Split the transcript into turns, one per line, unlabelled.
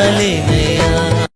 చూడలేనయా